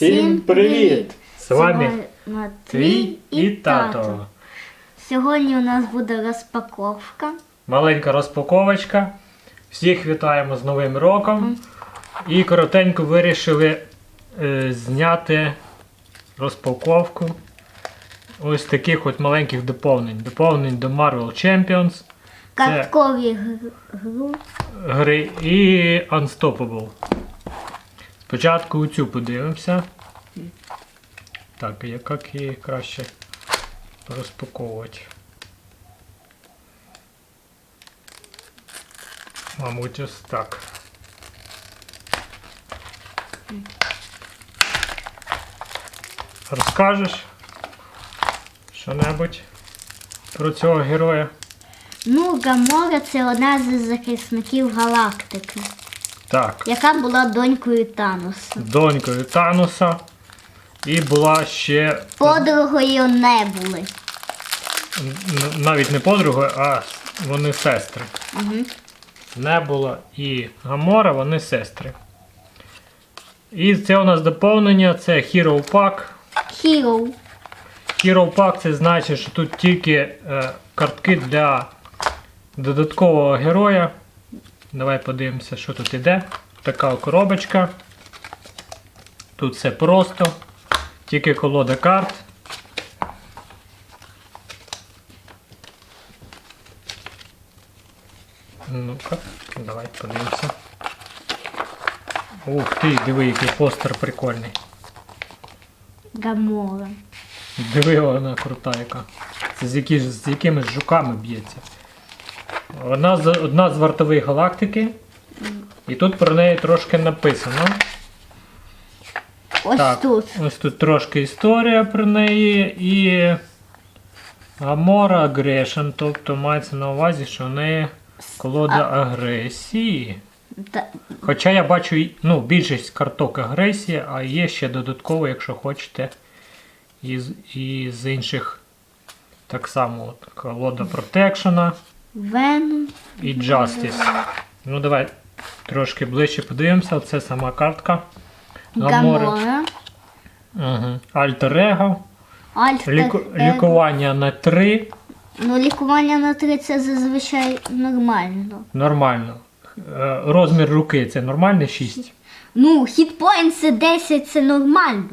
Всім привіт! З вами Матвій твій і тато. Сьогодні у нас буде розпаковка. Маленька розпаковочка. Всіх вітаємо з Новим роком. І коротенько вирішили е, зняти розпаковку ось таких от маленьких доповнень. Доповнень до Marvel Champions, Карткові гр- гру. гри і Unstoppable. Спочатку цю подивимося. Так, як її краще розпаковувати? Мабуть, ось так. Розкажеш що-небудь про цього героя? Ну, Гамора це одна з захисників галактики, Так. яка була донькою Таноса. донькою Тануса. І була ще Подругою не були. навіть не подругою, а вони сестри. Угу. Небула і Гамора, вони сестри. І це у нас доповнення, це Hero Pack. Hero. Hero Pack це значить, що тут тільки е, картки для додаткового героя. Давай подивимося, що тут іде. Така коробочка. Тут все просто. Тільки колода карт. Ну-ка, давай подивимося. Ух ти, диви, який постер прикольний. Гамора. Диви, вона крута яка. Це з, які, з якимись жуками б'ється. Одна з, одна з вартових галактики. І тут про неї трошки написано. Ось так, тут. ось тут трошки історія про неї і Амора Агрешен, тобто мається на увазі, що в неї колода агресії. Та- Хоча я бачу ну, більшість карток агресії, а є ще додатково, якщо хочете, із, із інших так само от, колода Протекшена Веном. і Justice. Ну давай трошки ближче подивимося. Це сама картка. Гамора. Угу. Альтер-Его. Альтер. Ліку, лікування на 3. Ну, лікування на 3 це зазвичай нормально. Нормально. Е, Розмір руки це нормальний 6. Ну, хітпоінт це 10 це нормально.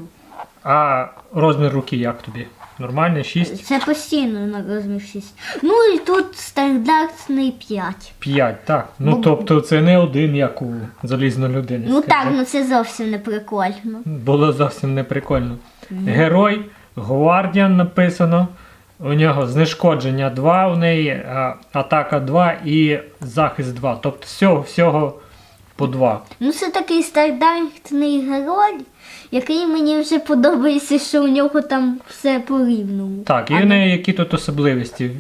А розмір руки як тобі? Нормальний 6? Це постійно на розмір 6. Ну і тут стандартний 5. 5, так. Ну Бо- тобто це не один, як у залізної людини. Ну скажи. так, ну це зовсім не прикольно. Було зовсім не прикольно. Герой, Гвардіан написано. У нього знешкодження 2 у неї, а, атака 2 і захист 2. Тобто всього, всього по 2. Ну це такий стандартний герой, який мені вже подобається, що у нього там все по рівному. Так, і в неї які тут особливості?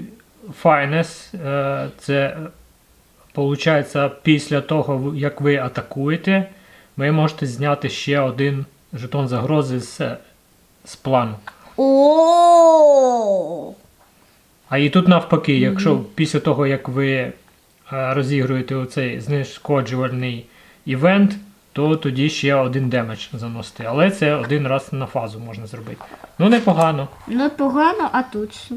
Finesse, е, це виходить після того, як ви атакуєте, ви можете зняти ще один жетон загрози з, з плану. О! А і тут навпаки, якщо після того, як ви е, розігруєте оцей знешкоджувальний івент, то тоді ще один демедж заносити. Але це один раз на фазу можна зробити. Ну, непогано. Ну погано, а тут що?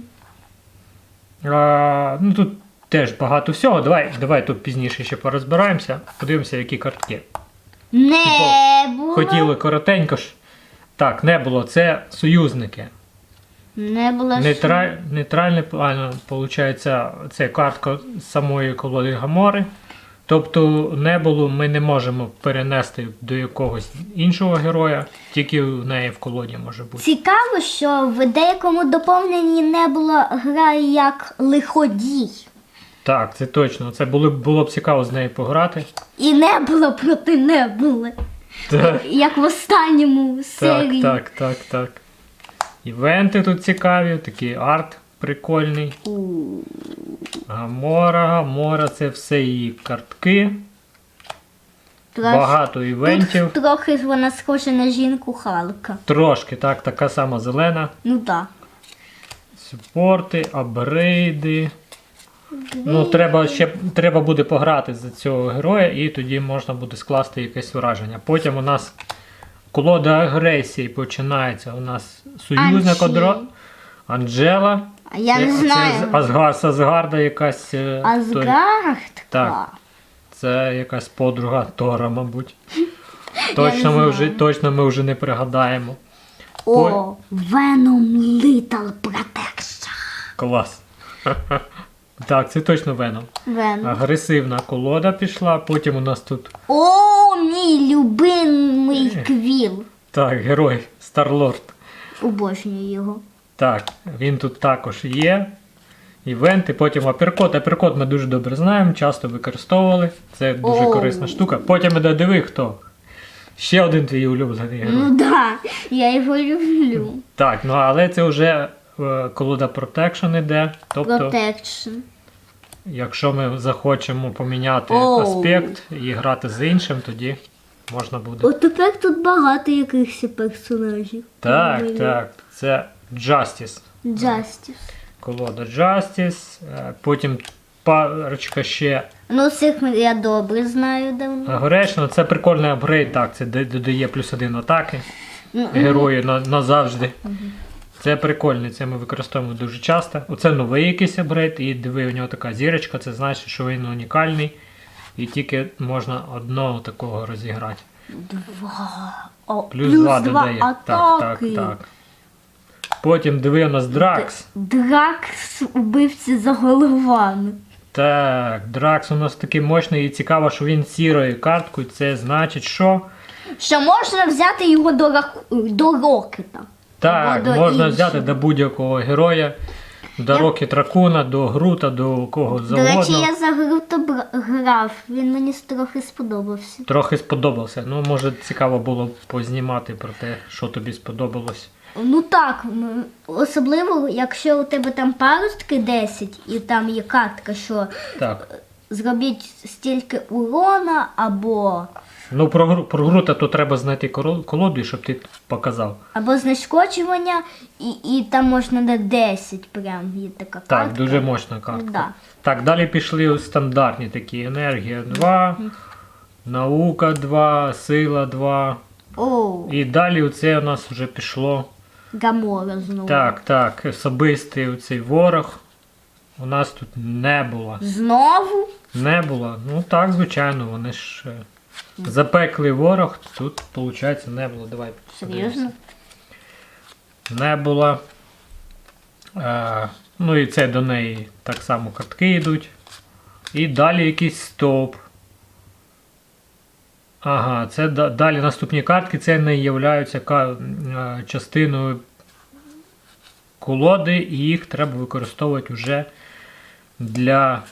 А, ну тут теж багато всього. Давай, давай тут пізніше ще порозбираємося. Подивимося, які картки. Не було. Хотіли коротенько ж. Так, не було. Це союзники. Не було. Нейтра... Нейтральне виходить, це картка самої колоди Гамори. Тобто не ми не можемо перенести до якогось іншого героя, тільки в неї в колоді може бути. Цікаво, що в деякому доповненні не було грає як лиходій. Так, це точно. Це було, б- було б цікаво з нею пограти. І не було проти не було. Так. Як в останньому Так, серії. так, так, так. Івенти тут цікаві, такий арт прикольний. Гамора, Гамора, це все її картки. Трош- Багато івентів. Тут трохи вона схожа на жінку Халка. Трошки, так, така сама зелена. Ну так. Супорти, апгрейди. Ну, треба ще треба буде пограти за цього героя, і тоді можна буде скласти якесь враження. Потім у нас колода агресії починається. У нас союзник Анжела. одро... Анджела. Я не це знаю. з Асгар, з Асгарда якась. е, Асгардка. Так. Це якась подруга Тора, мабуть. Точно ми, вже, точно ми вже не пригадаємо. О, Venom Little Protection. Клас. Так, це точно Веном. Venom. Агресивна колода пішла, потім у нас тут О, мій любимий квіл. так, герой Старлорд. Обожнюю його. Так, він тут також є. Івенти, потім аперкот. Аперкот ми дуже добре знаємо, часто використовували. Це дуже О. корисна штука. Потім іде диви хто. Ще один твій улюблений герой. Ну да, я його люблю. Так, ну але це вже е, колода Protection іде. Тобто, Protection. якщо ми захочемо поміняти Оу. аспект і грати з іншим, тоді можна буде. От тепер тут багато якихось персонажів. Так, так. Це Justice. Justice. Колода Justice. е, Потім парочка ще Ну, цих я добре знаю давно. Агречно. Це прикольний апгрейд, так, це додає плюс один атаки. Ну, Герої на, назавжди. Це прикольно, це ми використовуємо дуже часто. Оце новий якийсь апгрейд, і диви, у нього така зірочка, це значить, що він унікальний. І тільки можна одного такого розіграти. О, Плюс, два два додає. Так, так, так. Потім диви у нас Дракс. Дракс убивці за головами. Так, Дракс у нас такий мощний і цікаво, що він сірою карткою. Це значить, що. Що можна взяти його до, рак... до рокета. Так, до можна іншого. взяти до будь-якого героя, до Рокі Тракуна, до Грута, до кого До завгодно. речі, я за Груто бра- грав, він мені трохи сподобався. Трохи сподобався. Ну, може, цікаво було б познімати про те, що тобі сподобалось. Ну так, м, особливо, якщо у тебе там паростки 10 і там є картка, що Так. зробіть стільки урона або, Ну, про, гру- про Грута то треба знайти колоду, щоб ти показав. або знешкоджування, і, і там можна на 10 прям є така Так, дуже мощна картка. Да. Так, далі пішли стандартні такі. Енергія 2, наука 2, сила 2. О, І далі оце у нас вже пішло. Гамора знову. Так, так, особистий оцей ворог. У нас тут не було. Знову? Не було. Ну так, звичайно, вони ж е, запеклий ворог. Тут, виходить, не було. Давай. Серйозно? Не було. Е, ну і це до неї так само картки йдуть. І далі якийсь стоп. Ага, це да- далі наступні картки, це не являються е, частиною колоди, і їх треба використовувати вже для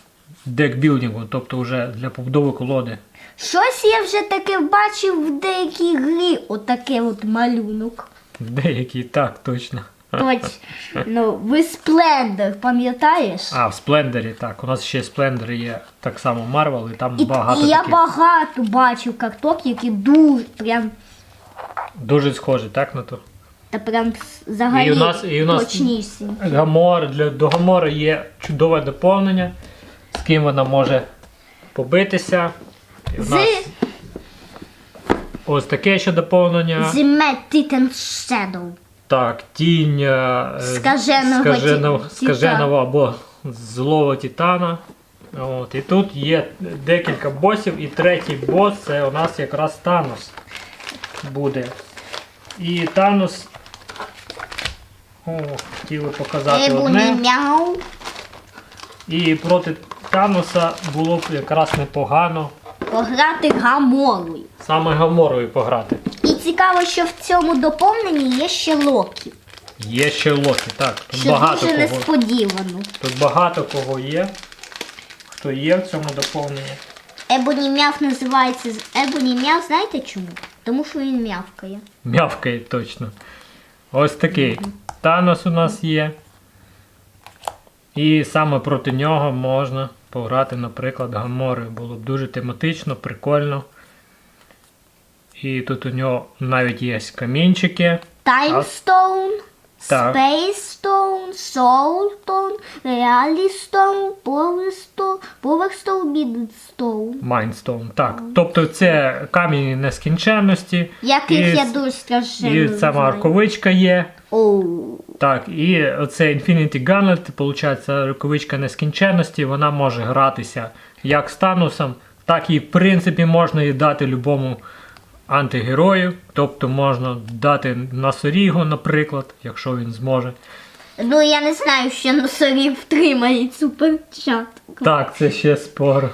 декбілдингу, тобто вже для побудови колоди. Щось я вже таке бачив в деякій грі, отаке от малюнок. Деякі так, точно. Точно. Ну, ви Splendor, пам'ятаєш? А, в Сплендері, так. У нас ще Сплендер є так само Marvel, і там І, багато і я таких. багато бачив карток, які дуже прям Дуже схожі, так, на то. та прям взагалі І у нас- і у нас-. Гамор, для, до Гамора є чудове доповнення, з ким вона може побитися. І З нас ось таке ще доповнення. Mad Titan Shadow. Так, тінь е, Скаженого скаженого, ті- скаженого або злого титана. От, і тут є декілька босів, і третій бос це у нас якраз Танос буде. І Танос. О, хотіли показати Ебуні одне. мяу. І проти Таноса було б якраз непогано Пограти гаморою. саме Гаморою пограти. І цікаво, що в цьому доповненні є ще Локі. Є ще Локі, так. Тут Що багато дуже кого. несподівано. Тут багато кого є. Хто є в цьому доповненні. Ебоні мяв називається Ебоні мяв, знаєте чому? Тому що він мявкає. Мявкає точно. Ось такий. Танос у нас є. І саме проти нього можна пограти, наприклад, Гаморою. Було б дуже тематично, прикольно. І тут у нього навіть є камінчики. Таймстоун. Так. Space Stone, Soul Stone, Reality Stone, Power Stone, Power Stone, Mid Stone. Майнстоун. Так. Тобто це камінь нескінченності. Яких і, я дуже страшенно І сама знаю. є. Оу. Так, і оце Infinity Gauntlet, виходить, рукавичка нескінченності, вона може гратися як з Танусом, так і в принципі можна її дати любому антигерою. Тобто можна дати Насорігу, наприклад, якщо він зможе. Ну я не знаю, що носорів втримає суперчатку. Так, це ще спор.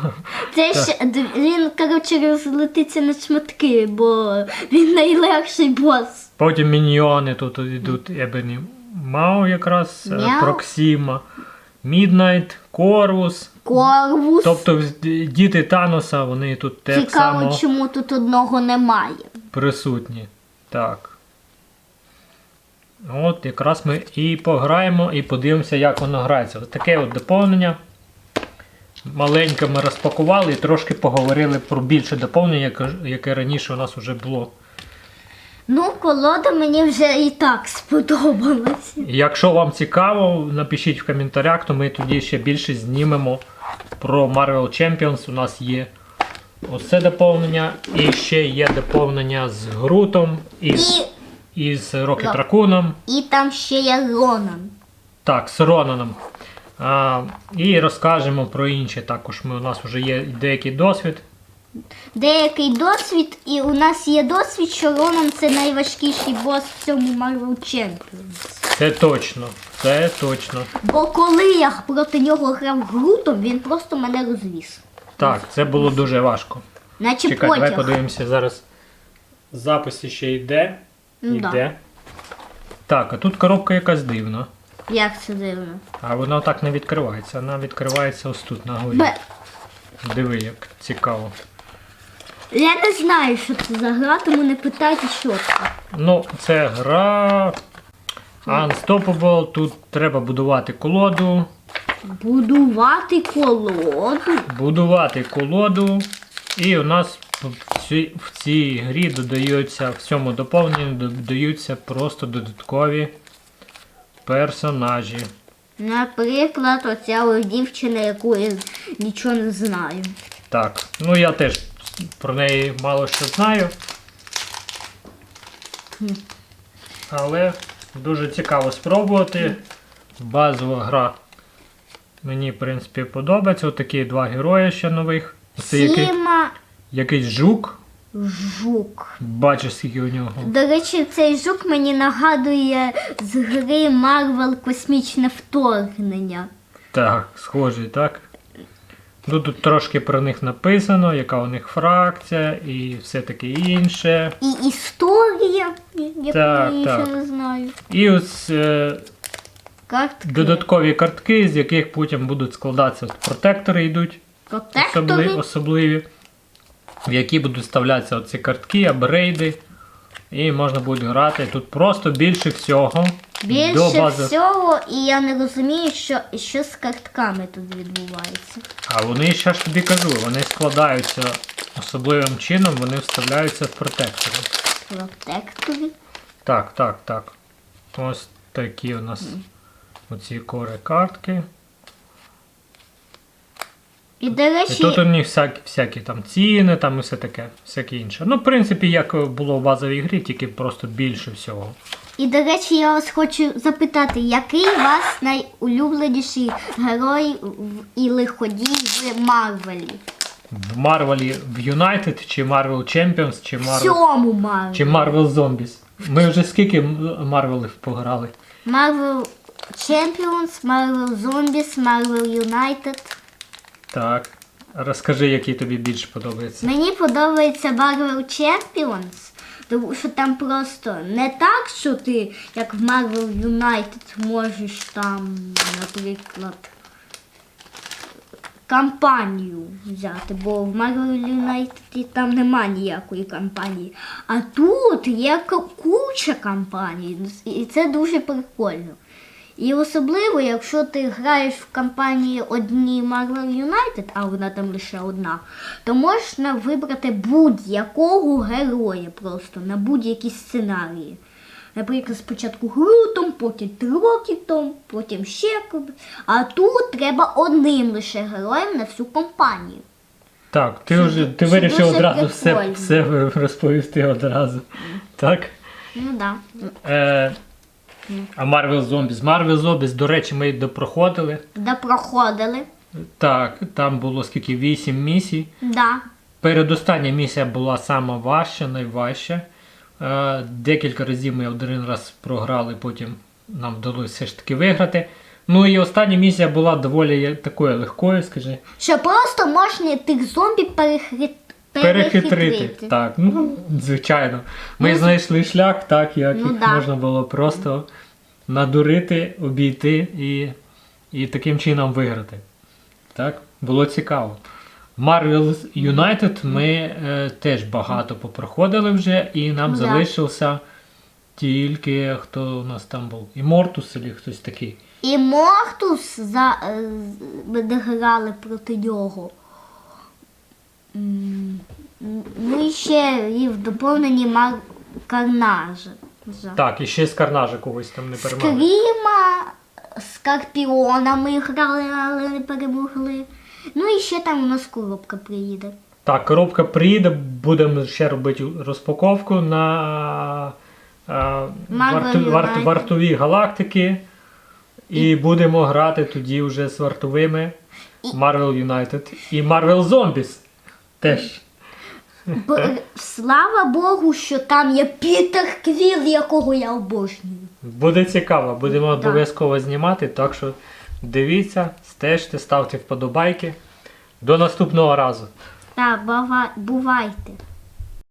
Це ж д- він, коротше, розлетиться на шматки, бо він найлегший бос. Потім міньйони тут йдуть Ебені Мау якраз, е, Мяу. Проксіма, Міднайт, Корвус. Корвус. Тобто діти Таноса, вони тут так Цікаво, само чому тут одного немає. присутні. Так. От якраз ми і пограємо, і подивимося, як воно грається. Ось таке от доповнення. Маленьке ми розпакували і трошки поговорили про більше доповнення, яке, яке раніше у нас вже було. Ну, колода мені вже і так сподобалася. Якщо вам цікаво, напишіть в коментарях, то ми тоді ще більше знімемо про Marvel Champions. У нас є оце доповнення, і ще є доповнення з Грутом і з, І, і з Rocket Да. Raccoon. і там ще є Ронан. Так, з Ронаном. А, і розкажемо про інші. Також ми, у нас вже є деякий досвід. Деякий досвід, і у нас є досвід, що Ронан це найважкіший бос в цьому Marvel Champions. Це точно. Це точно. Бо коли я проти нього грав Грутом, він просто мене розвіз. Так, це було дуже важко. Наче Чекай, давай подивимося зараз. Запис ще йде. Да. Йде. Так, а тут коробка якась дивна. Як це дивно. А вона так не відкривається. Вона відкривається ось тут на горі. Бе, Диви, як цікаво. я не знаю, що це за гра, тому не питайте, що це. Ну, це гра. Unstoppable. Тут треба будувати колоду. Будувати колоду. Будувати колоду. І у нас в цій, грі додаються, в цьому доповненні додаються просто додаткові персонажі. Наприклад, оця ось дівчина, яку я нічого не знаю. Так, ну я теж про неї мало що знаю. Але дуже цікаво спробувати. Базова гра. Мені, в принципі, подобається. Отакі два герої ще нових. Це який, Сіма якийсь жук. жук. Бачиш, скільки у нього. До речі, цей жук мені нагадує з гри Марвел Космічне вторгнення. Так, схожий, так? Ну, тут трошки про них написано, яка у них фракція і все таке інше. І історія, яку Так, я ще не знаю. І ось е, Картки. додаткові картки, з яких потім будуть складатися от протектори йдуть Протектори. особливі, в які будуть вставлятися оці картки, апгрейди. І можна буде грати. Тут просто більше всього. до Більше бази. всього, і я не розумію, що, що з картками тут відбувається. А вони ще ж тобі кажу, вони складаються особливим чином, вони вставляються в протектори. Протектори. Так, так, так. Ось такі у нас оці кори картки. І, до І тут у них всякі, всякі там ціни, там і все таке, всяке інше. Ну, в принципі, як було в базовій грі, тільки просто більше всього. і, до речі, я вас хочу запитати, який у вас найулюбленіший герой і лиходій в Марвелі? В Марвелі в United, чи Marvel Champions, чи цьому чи Marvel Zombies. Ми вже скільки Марвелів пограли? Marvel Champions, Marvel Zombies, Marvel United. Так. Розкажи, який тобі більше подобається. Мені подобається Marvel Champions, тому що там просто не так, що ти, як в Marvel United, можеш там, наприклад, кампанію взяти, бо в United там нема ніякої кампанії. А тут є куча кампаній, і це дуже прикольно. І особливо, якщо ти граєш в кампанії одній Marvel United, а вона там лише одна, то можна вибрати будь-якого героя просто на будь-які сценарії. Наприклад, спочатку Грутом, потім Трокітом, потім ще. А тут треба одним лише героєм на всю компанію. Так, ти вже ти вирішив одразу все, все розповісти одразу. Так? Ну да. Е, а Marvel Zombies. Marvel Zombies, до речі, ми допроходили. Де проходили. Так, там було скільки? 8 місій. Да. Передостання місія була сама важча, найважча. Е, декілька разів ми один раз програли, потім нам вдалося все ж таки виграти. Ну і остання місія була доволі такою легкою, скажи. Що просто можна тих зомбі перехрит... Перехитрити. Так, ну, звичайно. Ми знайшли шлях, так, як Ну їх да. можна було просто надурити, обійти і, і таким чином виграти. Так, було цікаво. Marvel United ми е, теж багато попроходили вже, і нам да. залишився тільки хто у нас там був? Імортус або хтось такий. І Мортус за... е, з- ми не грали проти нього. М, Ну і ще і в доповненні мар... Карнажа. Так, і ще з Карнажа когось там не перемагали. Скріма, ми грали, але не перемогли. Ну і ще там у нас коробка приїде. Так, коробка приїде, будемо ще робити розпаковку на е, варту, варт- United. вартові галактики. І будемо грати тоді вже з вартовими Marvel United і Marvel Zombies. Теж. Б- Слава Богу, що там є Пітер Квіл, якого я обожнюю. Буде цікаво, будемо Так. обов'язково знімати, так що дивіться, стежте, ставте вподобайки. До наступного разу. Бува- бувайте.